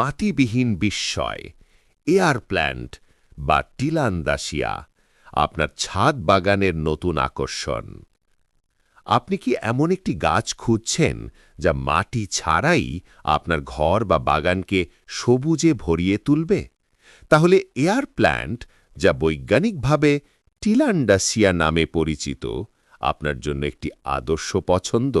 মাটিবিহীন বিস্ময়, air plant বা টিলান্দাসিয়া, আপনার ছাদ বাগানের নতুন আকর্ষণ। আপনি কি এমন একটি গাছ খুঁজছেন যা মাটি ছাড়াই আপনার ঘর বা বাগানকে সবুজে ভরিয়ে তুলবে? তাহলে এয়ার প্ল্যান্ট, যা বৈজ্ঞানিকভাবে টিলান্ডাসিয়া নামে পরিচিত, আপনার জন্য একটি আদর্শ পছন্দ।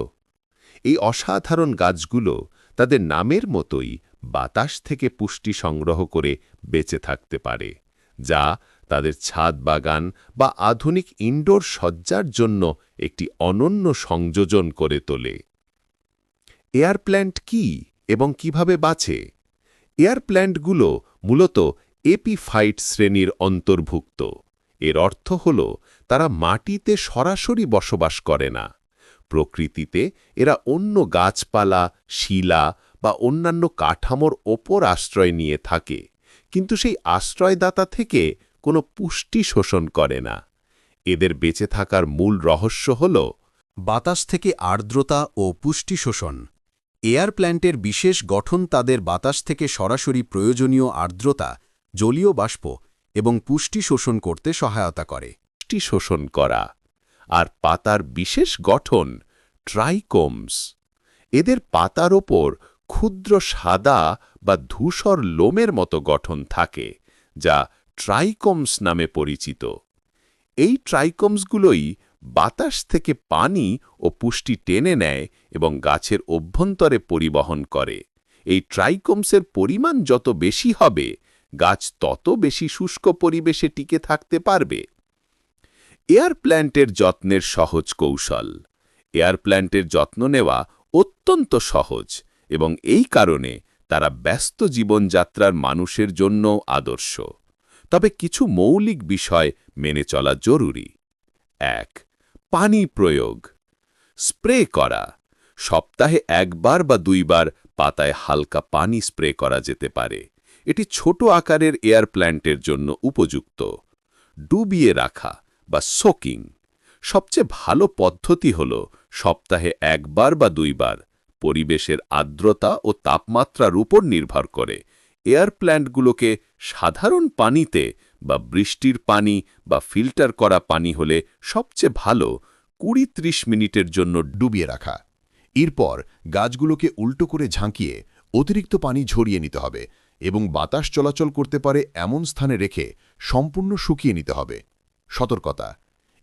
এই অসাধারণ গাছগুলো তাদের নামের মতোই বাতাস থেকে পুষ্টি সংগ্রহ করে বেঁচে থাকতে পারে, যা তাদের ছাদ বাগান বা আধুনিক ইনডোর সজ্জার জন্য একটি অনন্য সংযোজন করে তোলে। এয়ার প্ল্যান্ট কি এবং কীভাবে বাঁচে? এয়ার প্ল্যান্টগুলো মূলত এপিফাইট শ্রেণির অন্তর্ভুক্ত। এর অর্থ হল, তারা মাটিতে সরাসরি বসবাস করে না। প্রকৃতিতে এরা অন্য গাছপালা, শিলা বা অন্যান্য কাঠামোর ওপর আশ্রয় নিয়ে থাকে, কিন্তু সেই আশ্রয়দাতা থেকে কোনো পুষ্টি শোষণ করে না। এদের বেঁচে থাকার মূল রহস্য হল বাতাস থেকে আর্দ্রতা ও পুষ্টি শোষণ। এয়ার প্ল্যান্টের বিশেষ গঠন তাদের বাতাস থেকে সরাসরি প্রয়োজনীয় আর্দ্রতা, জলীয় বাষ্প এবং পুষ্টি শোষণ করতে সহায়তা করে। পুষ্টি শোষণ করা আর পাতার বিশেষ গঠন ট্রাইকোমস। এদের পাতার ওপর ক্ষুদ্র সাদা বা ধূসর লোমের মতো গঠন থাকে, যা ট্রাইকোমস নামে পরিচিত। এই ট্রাইকোমসগুলোই বাতাস থেকে পানি ও পুষ্টি টেনে নেয় এবং গাছের অভ্যন্তরে পরিবহন করে। এই ট্রাইকোমসের পরিমাণ যত বেশি হবে, গাছ তত বেশি শুষ্ক পরিবেশে টিকে থাকতে পারবে। এয়ার প্ল্যান্টের যত্নের সহজ কৌশল। এয়ার প্ল্যান্টের যত্ন নেওয়া অত্যন্ত সহজ। এবং এই কারণে তারা ব্যস্ত জীবনযাত্রার মানুষের জন্য আদর্শ। তবে কিছু মৌলিক বিষয় মেনে চলা জরুরি। এক, পানি প্রয়োগ। স্প্রে করা। সপ্তাহে একবার বা দুইবার পাতায় হালকা পানি স্প্রে করা যেতে পারে। এটি ছোট আকারের এয়ার প্ল্যান্টের জন্য উপযুক্ত। ডুবিয়ে রাখা বা সোকিং। সবচেয়ে ভালো পদ্ধতি হল সপ্তাহে একবার বা দুইবার পরিবেশের আর্দ্রতা ও তাপমাত্রার উপর নির্ভর করে। এয়ার প্ল্যান্টগুলোকে সাধারণ পানিতে বা বৃষ্টির পানি বা ফিল্টার করা পানি হলে সবচেয়ে ভালো কুড়ি ত্রিশ মিনিটের জন্য ডুবিয়ে রাখা। এরপর গাছগুলোকে উল্টো করে ঝাঁকিয়ে অতিরিক্ত পানি ঝরিয়ে নিতে হবে এবং বাতাস চলাচল করতে পারে এমন স্থানে রেখে সম্পূর্ণ শুকিয়ে নিতে হবে। সতর্কতা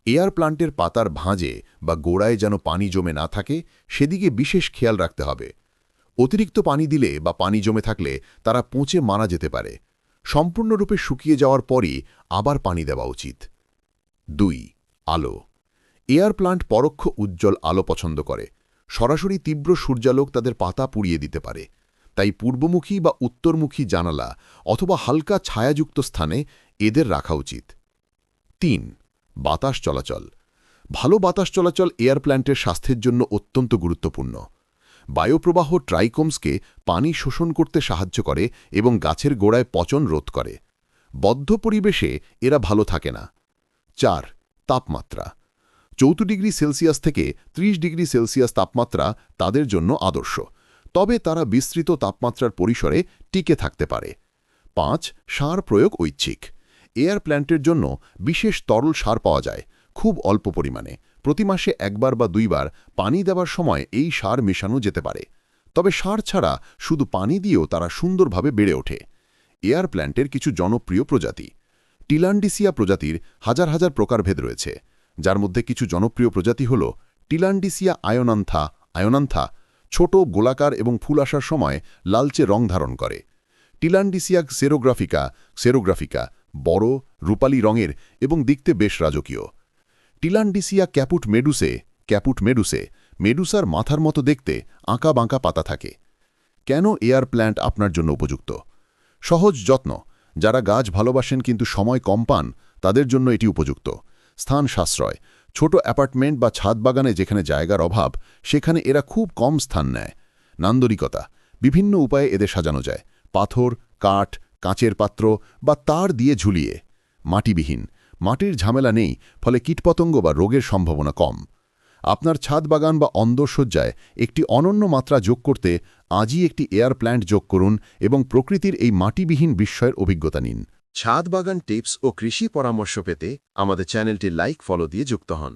এয়ার প্লান্টের পাতার ভাঁজে বা গোড়ায় যেন পানি জমে না থাকে, সেদিকে বিশেষ খেয়াল রাখতে হবে। অতিরিক্ত পানি দিলে বা পানি জমে থাকলে তারা পচে মারা যেতে পারে। সম্পূর্ণরূপে শুকিয়ে যাওয়ার পরই আবার পানি দেওয়া উচিত। দুই, আলো। এয়ার প্লান্ট পরোক্ষ উজ্জ্বল আলো পছন্দ করে। সরাসরি তীব্র সূর্যালোক তাদের পাতা পুড়িয়ে দিতে পারে। তাই পূর্বমুখী বা উত্তরমুখী জানালা অথবা হালকা ছায়াযুক্ত স্থানে এদের রাখা উচিত। তিন বাতাস চলাচল। ভালো বাতাস চলাচল এয়ার প্ল্যান্টের স্বাস্থ্যের জন্য অত্যন্ত গুরুত্বপূর্ণ। বায়ুপ্রবাহ ট্রাইকোমসকে পানি শোষণ করতে সাহায্য করে এবং গাছের গোড়ায় পচন রোধ করে। বদ্ধ পরিবেশে এরা ভালো থাকে না। চার, তাপমাত্রা। চৌদ্দ ডিগ্রি সেলসিয়াস থেকে ৩০ ডিগ্রি সেলসিয়াস তাপমাত্রা তাদের জন্য আদর্শ। তবে তারা বিস্তৃত তাপমাত্রার পরিসরে টিকে থাকতে পারে। পাঁচ, সার প্রয়োগ ঐচ্ছিক। এয়ার প্ল্যান্টের জন্য বিশেষ তরল সার পাওয়া যায়, খুব অল্প পরিমাণে। প্রতি মাসে একবার বা দুইবার পানি দেওয়ার সময় এই সার মেশানো যেতে পারে। তবে সার ছাড়া শুধু পানি দিয়েও তারা সুন্দরভাবে বেড়ে ওঠে। এয়ার প্ল্যান্টের কিছু জনপ্রিয় প্রজাতি। টিলান্ডিসিয়া প্রজাতির হাজার হাজার প্রকারভেদ রয়েছে। যার মধ্যে কিছু জনপ্রিয় প্রজাতি হল টিলান্ডিসিয়া আয়নান্থা আয়নান্থা, ছোট গোলাকার এবং ফুল আসার সময় লালচে রং ধারণ করে। টিলান্ডিসিয়া সেরোগ্রাফিকা সেরোগ্রাফিকা বড়, রূপালী রঙের এবং দেখতে বেশ রাজকীয়। টিলান্ডিসিয়া ক্যাপুট মেডুসে ক্যাপুট মেডুসে, মেডুসার মাথার মতো দেখতে আঁকা বাঁকা পাতা থাকে। কেন এয়ার প্ল্যান্ট আপনার জন্য উপযুক্ত? সহজ, যত্ন। যারা গাছ ভালোবাসেন কিন্তু সময় কম পান, তাদের জন্য এটি উপযুক্ত। স্থান সাশ্রয়। ছোট অ্যাপার্টমেন্ট বা ছাদ বাগানে যেখানে জায়গার অভাব, সেখানে এরা খুব কম স্থান নেয়। নান্দরিকতা বিভিন্ন উপায়ে এদের সাজানো যায়। পাথর, কাঠ কাঁচের পাত্র বা তার দিয়ে ঝুলিয়ে। মাটিবিহীন। মাটির ঝামেলা নেই, ফলে কীটপতঙ্গ বা রোগের সম্ভাবনা কম। আপনার ছাদ বাগান বা অন্দরসজ্জায় একটি অনন্য মাত্রা যোগ করতে আজই একটি এয়ার প্ল্যান্ট যোগ করুন এবং প্রকৃতির এই মাটিবিহীন বিস্ময়ের অভিজ্ঞতা নিন। ছাদ বাগান টিপস ও কৃষি পরামর্শ পেতে আমাদের চ্যানেলটি লাইক, ফলো দিয়ে যুক্ত হন।